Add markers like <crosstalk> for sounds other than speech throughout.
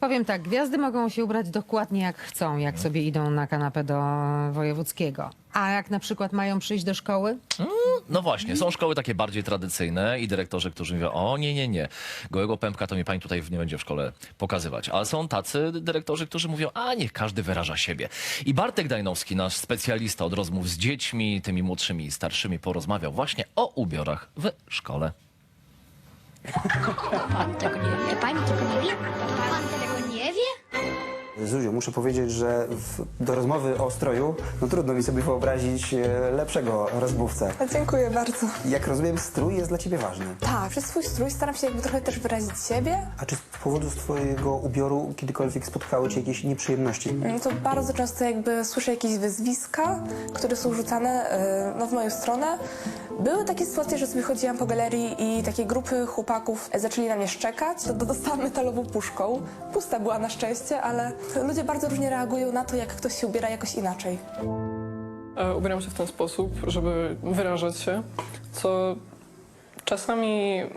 Powiem tak, gwiazdy mogą się ubrać dokładnie jak chcą, jak sobie idą na kanapę do wojewódzkiego. A jak na przykład mają przyjść do szkoły? No właśnie, są szkoły takie bardziej tradycyjne i dyrektorzy, którzy mówią, o nie, nie, nie, gołego pępka to mi pani tutaj nie będzie w szkole pokazywać. Ale są tacy dyrektorzy, którzy mówią, a niech każdy wyraża siebie. I Bartek Dajnowski, nasz specjalista od rozmów z dziećmi, tymi młodszymi i starszymi, porozmawiał właśnie o ubiorach w szkole. Pan tego nie wie. Pani tego nie wie? Pan tego nie wie? Zuziu, muszę powiedzieć, że w, do rozmowy o stroju, no trudno mi sobie wyobrazić e, lepszego rozmówcę. A Dziękuję bardzo. Jak rozumiem, strój jest dla ciebie ważny. Tak, przez swój strój staram się jakby trochę też wyrazić siebie. A czy z powodu twojego ubioru kiedykolwiek spotkały cię jakieś nieprzyjemności? No To bardzo często jakby słyszę jakieś wyzwiska, które są rzucane e, no, w moją stronę. Były takie sytuacje, że sobie chodziłam po galerii i takie grupy chłopaków zaczęli na mnie szczekać. To dostałam metalową puszką. Pusta była na szczęście, ale ludzie bardzo różnie reagują na to, jak ktoś się ubiera jakoś inaczej. E, Ubieram się w ten sposób, żeby wyrażać się, co czasami e,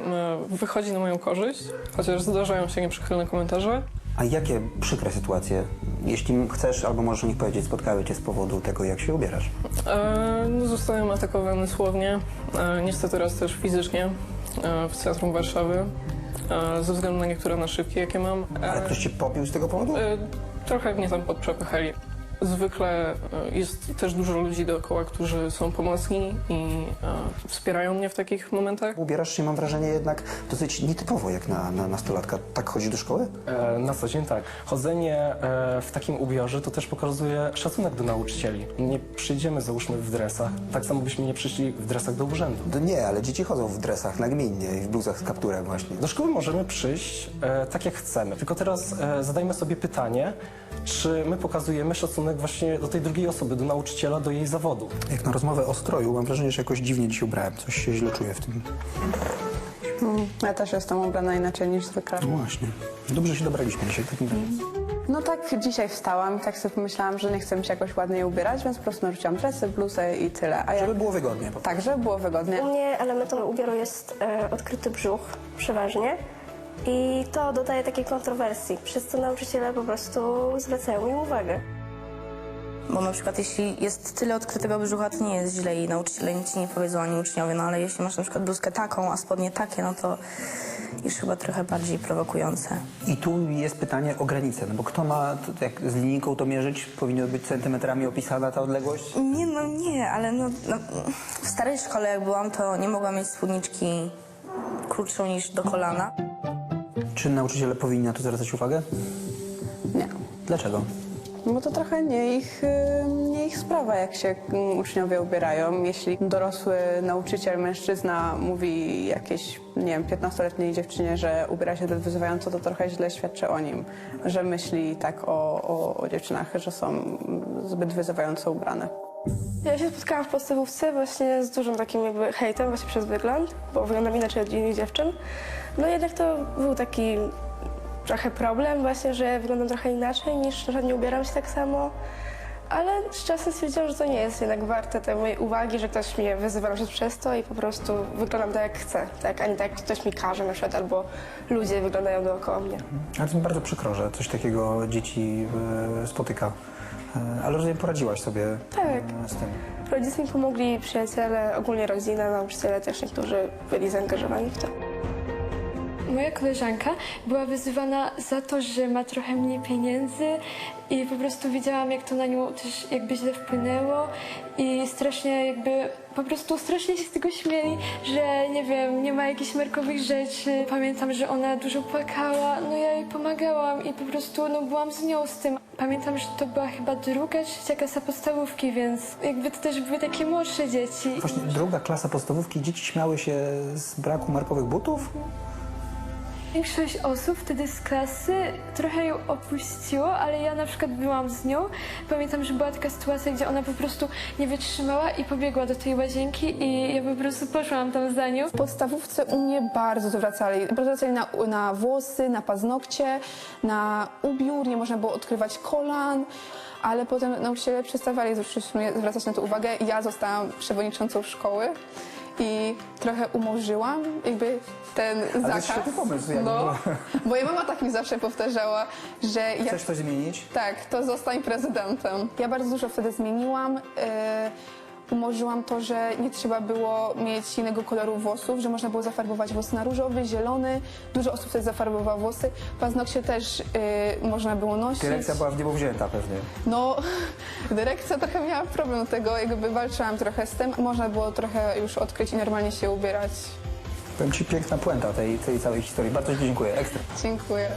wychodzi na moją korzyść, chociaż zdarzają się nieprzychylne komentarze. A jakie przykre sytuacje, jeśli chcesz albo możesz o nich powiedzieć, spotkały cię z powodu tego, jak się ubierasz? E, no, Zostałem atakowany słownie, e, niestety raz też fizycznie e, w centrum Warszawy, e, ze względu na niektóre naszywki, jakie mam. E, Ale ktoś cię popił z tego powodu? e, Trochę mnie tam podprzepychali. Zwykle e, jest też dużo ludzi dookoła, którzy są pomocni i e, wspierają mnie w takich momentach. Ubierasz się, mam wrażenie, jednak dosyć nietypowo jak na, na nastolatka. Tak chodzisz do szkoły? E, Na co dzień tak. Chodzenie e, w takim ubiorze to też pokazuje szacunek do nauczycieli. Nie przyjdziemy załóżmy w dresach, tak samo byśmy nie przyszli w dresach do urzędu. No nie, ale dzieci chodzą w dresach nagminnie i w bluzach z kapturem właśnie. Do szkoły możemy przyjść e, tak jak chcemy, tylko teraz e, zadajmy sobie pytanie, czy my pokazujemy szacunek właśnie do tej drugiej osoby, do nauczyciela, do jej zawodu. Jak na rozmowę o stroju, mam wrażenie, że jakoś dziwnie dzisiaj ubrałem. Coś się źle czuję w tym. Ja też jestem ubrana inaczej niż zwykle. No właśnie. Dobrze się dobraliśmy dzisiaj takim razie. No tak dzisiaj wstałam i tak sobie pomyślałam, że nie chcę mi się jakoś ładniej ubierać, więc po prostu narzuciłam dresy, bluzę i tyle. A jak... Żeby było wygodnie. Tak, żeby było wygodnie. U mnie elementem ubioru jest e, odkryty brzuch przeważnie i to dodaje takiej kontrowersji, przez co nauczyciele po prostu zwracają mi uwagę. Bo na przykład jeśli jest tyle odkrytego brzucha, to nie jest źle i nauczyciele nic ci nie powiedzą ani uczniowie, no ale jeśli masz na przykład bluzkę taką, a spodnie takie, no to już chyba trochę bardziej prowokujące. I tu jest pytanie o granicę, no bo kto ma, to jak z linijką to mierzyć, powinno być centymetrami opisana ta odległość? Nie, no nie, ale no, no w starej szkole jak byłam, to nie mogłam mieć spódniczki krótszą niż do kolana. Czy nauczyciele powinni na to zwracać uwagę? Nie. Dlaczego? Bo to trochę nie ich, nie ich sprawa, jak się uczniowie ubierają. Jeśli dorosły nauczyciel, mężczyzna mówi jakiejś, nie wiem, 15-letniej dziewczynie, że ubiera się wyzywająco, to trochę źle świadczy o nim. Że myśli tak o, o, o dziewczynach, że są zbyt wyzywająco ubrane. Ja się spotkałam w podstawówce właśnie z dużym takim jakby hejtem właśnie przez wygląd, bo wyglądam inaczej od innych dziewczyn. No jednak to był taki trochę problem właśnie, że wyglądam trochę inaczej niż że nie ubieram się tak samo. Ale z czasem stwierdziłam, że to nie jest jednak warte tej mojej uwagi, że ktoś mnie wyzywa przez to i po prostu wyglądam tak jak chcę, tak, a nie tak jak ktoś mi każe na przykład, albo ludzie wyglądają dookoła mnie. Ale to mi bardzo przykro, że coś takiego dzieci e, spotyka. E, ale rozumiem, poradziłaś sobie Tak. e, z tym. Rodzice mi pomogli, przyjaciele, ogólnie rodzina, nauczyciele też niektórzy byli zaangażowani w to. Moja koleżanka była wyzywana za to, że ma trochę mniej pieniędzy i po prostu widziałam, jak to na nią też jakby źle wpłynęło i strasznie jakby, po prostu strasznie się z tego śmieli, że nie wiem, nie ma jakichś markowych rzeczy. Pamiętam, że ona dużo płakała, no ja jej pomagałam i po prostu no byłam z nią z tym. Pamiętam, że to była chyba druga, trzecia klasa podstawówki, więc jakby to też były takie młodsze dzieci. Właśnie druga klasa podstawówki, dzieci śmiały się z braku markowych butów? Większość osób wtedy z klasy trochę ją opuściło, ale ja na przykład byłam z nią. Pamiętam, że była taka sytuacja, gdzie ona po prostu nie wytrzymała i pobiegła do tej łazienki i ja po prostu poszłam tam za nią. W podstawówce u mnie bardzo zwracali. Zwracali na, na włosy, na paznokcie, na ubiór, nie można było odkrywać kolan. Ale potem nauczyciele przestawali zwracać na to uwagę. Ja zostałam przewodniczącą szkoły i trochę umorzyłam jakby ten Ale to jest zakaz. pomysł, jakby no, moja <laughs> mama tak mi zawsze powtarzała, że jak Chcesz coś zmienić? tak, to zostań prezydentem. Ja bardzo dużo wtedy zmieniłam. e, Umorzyłam to, że nie trzeba było mieć innego koloru włosów, że można było zafarbować włosy na różowy, zielony. Dużo osób wtedy zafarbowało włosy. Paznokcie też e, można było nosić. Dyrekcja była w niebo wzięta pewnie. No, <laughs> dyrekcja trochę miała problem do tego, jakby walczyłam trochę z tym. Można było trochę już odkryć i normalnie się ubierać. Powiem Ci piękna puenta tej, tej całej historii. Bardzo Ci dziękuję. Ekstra. Dziękuję.